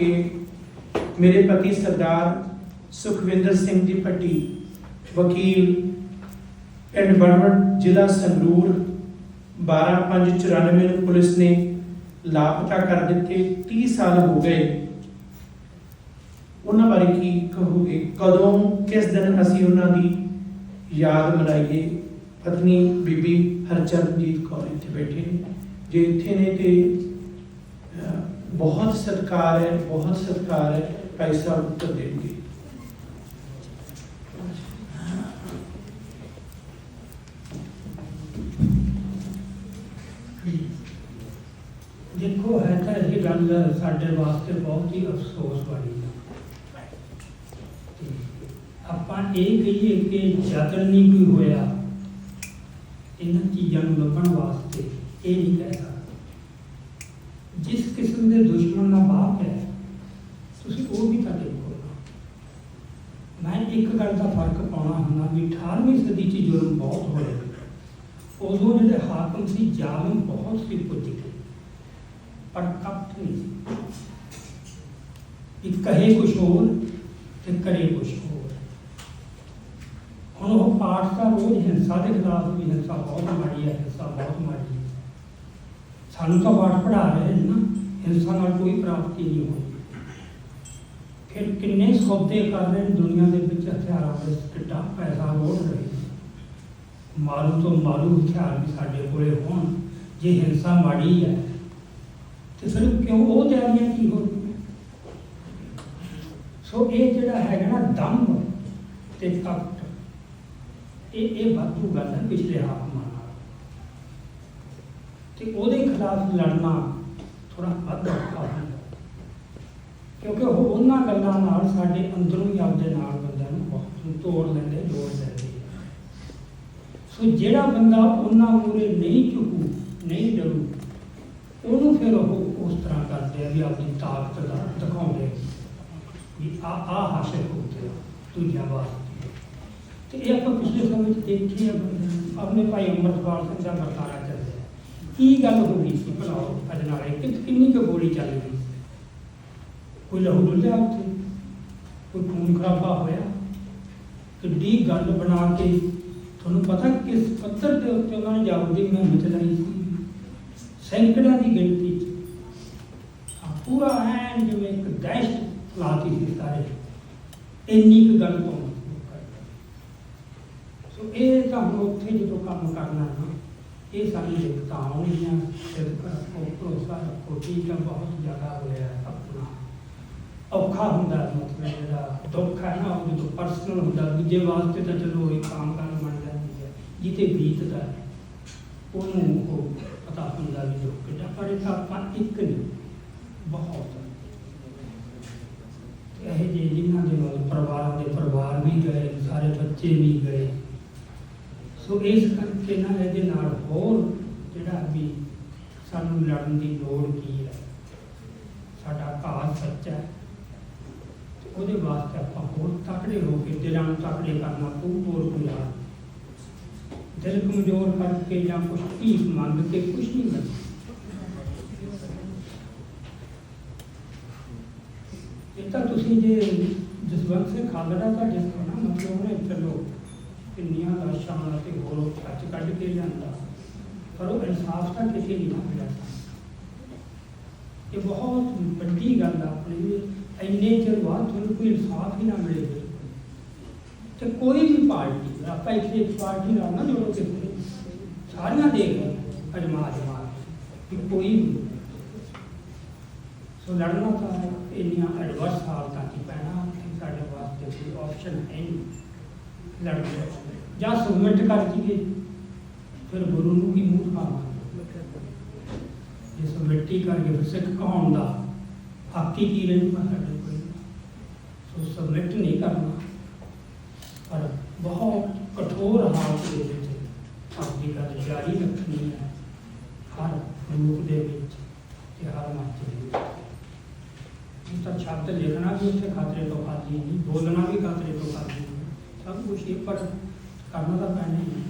ਕੇ ਮੇਰੇ ਪਤੀ ਸਰਦਾਰ ਸੁਖਵਿੰਦਰ ਸਿੰਘ ਜੀ ਭੱਟੀ ਵਕੀਲ ਪਿੰਡ ਬੜਵੜ ਜ਼ਿਲ੍ਹਾ ਸੰਗਰੂਰ 12594 ਨੂੰ ਪੁਲਿਸ ਨੇ ਲਾਪਤਾ ਕਰ ਦਿੱਤੇ 30 ਸਾਲ ਹੋ ਗਏ ਉਹਨਾਂ ਬਾਰੇ ਕੀ ਕਹੋਗੇ ਕਦੋਂ ਕਿਸ ਦਿਨ ਅਸੀਂ ਉਹਨਾਂ ਦੀ ਯਾਦ ਮਨਾਈਏ ਪਤਨੀ ਬੀਬੀ ਹਰਚਰਨਜੀਤ ਕੌਰ ਇੱਥੇ ਬੈਠੇ ਨੇ ਜੇ ਇੱਥੇ ਨੇ ਤੇ ਅਹ, ਬਹੁਤ ਸਤਿਕਾਰ ਹੈ ਬਹੁਤ ਸਤਿਕਾਰ ਹੈ ਭਾਈ ਸਾਹਿਬ ਉੱਤਰ ਦੇਣਗੇ ਦੇਖੋ ਹੈ ਤਾਂ ਇਹ ਗੱਲ ਸਾਡੇ ਵਾਸਤੇ ਬਹੁਤ ਹੀ ਅਫਸੋਸ ਵਾਲੀ ਹੈ ਤੇ ਆਪਾਂ ਇਹ ਕਹੀਏ ਕਿ ਯਤਨ ਨਹੀਂ ਕੋਈ ਹੋਇਆ ਇਹਨਾਂ ਚੀਜ਼ਾਂ ਨੂੰ ਲੱਭਣ ਵਾਸਤੇ ਇਹ ਨਹੀਂ ਕਹਿ ਸਕਦਾ ਜਿਸ ਦੇ ਦੁਸ਼ਮਣ ਦਾ ਬਾਪ ਹੈ, ਤੁਸੀਂ ਉਹ ਵੀ ਤਾਂ ਦੇਖੋ। ਮੈਂ ਇੱਕ ਗੱਲ ਦਾ ਫ਼ਰਕ ਪਾਉਣਾ ਹੁੰਦਾ ਵੀ 18ਵੀਂ ਸਦੀ 'ਚ ਜ਼ੁਲਮ ਬਹੁਤ ਹੋਏ ਉਦੋਂ ਜਿਹੜੇ ਹਾਕਮ ਸੀ, ਜ਼ਾਲਮ ਬਹੁਤ ਸੀ ਪੁੱਜੀ ਪਰ ਕਪਟ ਨਹੀਂ ਸੀ। ਕਹੇ ਕੁਛ ਹੋਰ ਤੇ ਕਰੇ ਕੁਛ ਹੋਰ। ਹੁਣ ਉਹ ਪਾਠ ਦਾ ਰੋਜ਼ ਹਿੰਸਾ ਦੇ ਖਿਲਾਫ ਵੀ ਹਿੰਸਾ ਬਹੁਤ ਮਾੜੀ ਹੈ, ਹਿੰਸਾ ਬਹੁਤ ਮਾੜੀ ਹੈ। ਸਾਨੂੰ ਤਾਂ ਪਾਠ ਪੜ੍ਹਾ ਰਹੇ ਨੇ ਨਾ। ਹਿੰਸਾ ਨਾਲ ਕੋਈ ਪ੍ਰਾਪਤੀ ਨਹੀਂ ਹੋਈ। ਫਿਰ ਕਿੰਨੇ ਸੌਦੇ ਕਰ ਰਹੇ ਨੇ ਦੁਨੀਆ ਦੇ ਵਿੱਚ? ਹਥਿਆਰਾਂ ਦੇ ਕਿੱਡਾ ਪੈਸਾ ਰੋੜ ਰਹੇ ਮਾਰੂ ਤੋਂ ਮਾਰੂ ਹਥਿਆਰ ਵੀ ਸਾਡੇ ਕੋਲੇ ਹੋਣ। ਜੇ ਹਿੰਸਾ ਮਾੜੀ ਹੈ, ਤੇ ਫਿਰ ਕਿਉਂ ਉਹ ਤਿਆਰੀਆਂ ਕੀ ਹੋ ਰਹੀਆਂ? ਸੋ ਇਹ ਜਿਹੜਾ ਹੈਗਾ ਨਾ ਦਮ ਤੇ ਕਪਟ ਇਹ ਇਹ ਵਾਧੂ ਗੱਲ ਹੈ ਪਿਛਲੇ ਹਾਕਮਾਂ ਨਾਲ। ਤੇ ਉਹਦੇ ਖਿਲਾਫ ਲੜਨਾ ਥੋੜਾ ਵੱਧ ਔਖਾ ਹੁੰਦਾ ਕਿਉਂਕਿ ਉਹ ਉਹਨਾਂ ਗੱਲਾਂ ਨਾਲ ਸਾਡੇ ਅੰਦਰੋਂ ਹੀ ਆਪਦੇ ਨਾਲ ਬੰਦਿਆਂ ਨੂੰ ਬਹੁਤ ਨੂੰ ਤੋੜ ਲੈਂਦੇ ਜੋੜ ਲੈਂਦੇ ਸੋ ਜਿਹੜਾ ਬੰਦਾ ਉਹਨਾਂ ਮੂਰੇ ਨਹੀਂ ਝੁਕੂ ਨਹੀਂ ਡਰੂ ਉਹਨੂੰ ਫਿਰ ਉਹ ਉਸ ਤਰ੍ਹਾਂ ਕਰਦੇ ਆ ਵੀ ਆਪਣੀ ਤਾਕਤ ਦਾ ਦਿਖਾਉਂਦੇ ਵੀ ਆ ਆ ਹਾਸਿਲ ਹੋ ਗਿਆ ਦੂਜਾ ਵਾਸਤੇ ਤੇ ਇਹ ਆਪਾਂ ਪਿਛਲੇ ਸਮੇਂ ਵਿੱਚ ਦੇਖੀ ਆ ਆਪਣੇ ਭਾਈ ਅਮਰਪਾਲ ਸਿੰਘ ਦਾ ਵਰਤਾਰਾ ਚੱਲਿਆ ਕੀ ਗੱਲ ਹੋ ਗਈ ਸੀ ਭਲਾ ਅੱਜ ਨਾਲੇ ਕਿੰਨੀ ਕੁ ਗੋਲੀ ਚੱਲ ਗਈ। ਕੋਈ ਲਹੂ ਡੁੱਲਿਆ ਉੱਥੇ, ਕੋਈ ਖੂਨ ਖਰਾਬਾ ਹੋਇਆ। ਕਿੱਡੀ ਗੱਲ ਬਣਾ ਕੇ ਤੁਹਾਨੂੰ ਪਤਾ ਕਿਸ ਪੱਤਰ ਦੇ ਉੱਤੇ ਉਹਨਾਂ ਨੇ ਜਾਗਦੀ ਮੁਹਿੰਮ ਚਲਾਈ ਸੀ। ਸੈਂਕੜਿਆਂ ਦੀ ਗਿਣਤੀ ਚ। ਆ ਪੂਰਾ ਐਨ ਜਿਵੇਂ ਇੱਕ ਦਹਿਸ਼ਤ ਫਲਾਤੀ ਸੀ ਸਾਰੇ। ਇੰਨੀ ਕੁ ਗੱਲ ਤੋਂ ਸੋ ਇਹ ਤੁਹਾਨੂੰ ਉੱਥੇ ਜਦੋਂ ਕੰਮ ਕਰਨਾ ਨਾ ਇਹ ਸਾਰੀ ਦਿੱਕਤਾਂ ਆਉਣਗੀਆਂ ਸਿਰਫ ਰੱਖੋ ਭਰੋਸਾ ਰੱਖੋ ਠੀਕ ਹੈ ਬਹੁਤ ਜ਼ਿਆਦਾ ਹੋਇਆ ਆਪਣਾ ਔਖਾ ਹੁੰਦਾ ਮਤਲਬ ਜਿਹੜਾ ਦੁੱਖ ਹੈ ਨਾ ਉਹ ਜਦੋਂ ਪਰਸਨਲ ਹੁੰਦਾ, ਦੂਜੇ ਵਾਸਤੇ ਤਾਂ ਚਲੋ ਇੱਕ ਆਮ ਗੱਲ ਬਣ ਜਾਂਦੀ ਹੈ ਜਿੱਤੇ ਬੀਤਦਾ ਹੈ, ਉਹਨੂੰ ਉਹ ਪਤਾ ਹੁੰਦਾ ਵੀ ਦੁੱਖ ਕਿਹੜਾ ਪਰ ਇਹ ਆਪਾਂ ਇੱਕ ਨਹੀਂ, ਬਹੁਤ। ਤੇ ਇਹ ਜਿਹਨਾਂ ਦੇ ਨਾਲ ਪਰਿਵਾਰ ਦੇ ਪਰਿਵਾਰ ਵੀ ਗਏ, ਸਾਰੇ ਬੱਚੇ ਵੀ ਗਏ ਸੋ ਇਸ ਕਰਕੇ ਨਾ ਇਹਦੇ ਨਾਲ ਹੋਰ ਜਿਹੜਾ ਵੀ ਸਾਨੂੰ ਲੜਨ ਦੀ ਲੋੜ ਕੀ ਹੈ, ਸਾਡਾ ਕਾਲ ਸੱਚਾ ਹੈ। ਉਹਦੇ ਵਾਸਤੇ ਆਪਾਂ ਹੋਰ ਤਕੜੇ ਹੋ ਕੇ ਦਿਲਾਂ ਨੂੰ ਤਕੜੇ ਕਰਨਾ ਪਊ ਹੋਰ ਕੋਈ ਦਿਲ ਕਮਜ਼ੋਰ ਕਰਕੇ ਜਾਂ ਕੁਛ ਭੀਖ ਮੰਗ ਕੇ ਕੁਛ ਨਹੀਂ ਮਿਲਦਾ ਇਹ ਤਾਂ ਤੁਸੀਂ ਜੇ ਜਸਵੰਤ ਸਿੰਘ ਖਾਲੜਾ ਤੁਹਾਡੇ ਕੋਲ ਨਾ ਮਤਲਬ ਉਹਨੇ ਚਲੋ ਕਿੰਨੀਆਂ ਲਾਸ਼ਾਂ ਅਤੇ ਹੋਰ ਕੱਚ ਕੱਢ ਕੇ ਲਿਆਂਦਾ ਪਰ ਉਹ ਇਨਸਾਫ ਤਾਂ ਕਿਸੇ ਨਹੀਂ ਨਾ ਮਿਲਿਆ ਇਹ ਬਹੁਤ ਵੱਡੀ ਗੱਲ ਆ ਆਪਣੇ ਲਈ ਇੰਨੇ ਚਿਰ ਬਾਅਦ ਤੁਹਾਨੂੰ ਕੋਈ ਇਨਸਾਫ ਹੀ ਨਾ ਮਿਲੇ ਤੇ ਕੋਈ ਵੀ ਪਾਰਟੀ ਆਪਾਂ ਇੱਥੇ ਇੱਕ ਪਾਰਟੀ ਨਾਲ ਨਾ ਜੋੜੋ ਕਿਸੇ ਸਾਰੀਆਂ ਦੇਖ ਲਓ ਅਜਮਾ ਅਜਮਾ ਕਿ ਕੋਈ ਵੀ ਸੋ ਲੜਨਾ ਤਾਂ ਇੰਨੀਆਂ ਐਡਵਰਸ ਹਾਲਤਾਂ 'ਚ ਜਾਂ ਸਬਮਿਟ ਕਰ ਜੀਏ, ਫਿਰ ਗੁਰੂ ਨੂੰ ਵੀ ਮੂੰਹ ਖਾਣਾ ਜੇ ਸਬਮਿਟੀ ਕਰਕੇ ਫਿਰ ਸਿੱਖ ਕਹਾਉਣ ਦਾ ਹੱਕ ਹੀ ਕੀ ਰਹਿੰਦਾ ਸਾਡੇ ਕੋਲ? ਸੋ ਸਬਮਿਟ ਨਹੀਂ ਕਰਨਾ, ਪਰ ਬਹੁਤ ਕਠੋਰ ਹਾਲਤ ਦੇ ਵਿੱਚ ਆਪਣੀ ਗੱਲ ਜਾਰੀ ਰੱਖਣੀ ਹੈ ਹਰ ਰੂਪ ਦੇ ਵਿੱਚ ਤੇ ਹਰ ਮੱਤ ਦੇ ਵਿੱਚ। ਇਸ ਤਾਂ ਸ਼ਬਦ ਲਿਖਣਾ ਵੀ ਉੱਥੇ ਖਾਤਰੇ ਤੋਂ ਖਾਲੀ ਨਹੀਂ, ਬੋਲਣਾ ਵੀ ਖਾਤਰੇ ਤੋਂ ਖਾਲੀ ਨਹੀਂ। ਸਭ ਕੁਝ ਇਹ ਪਰ ਕਰਨਾ ਤਾਂ ਪੈਣਾ ਹੀ ਹੈ।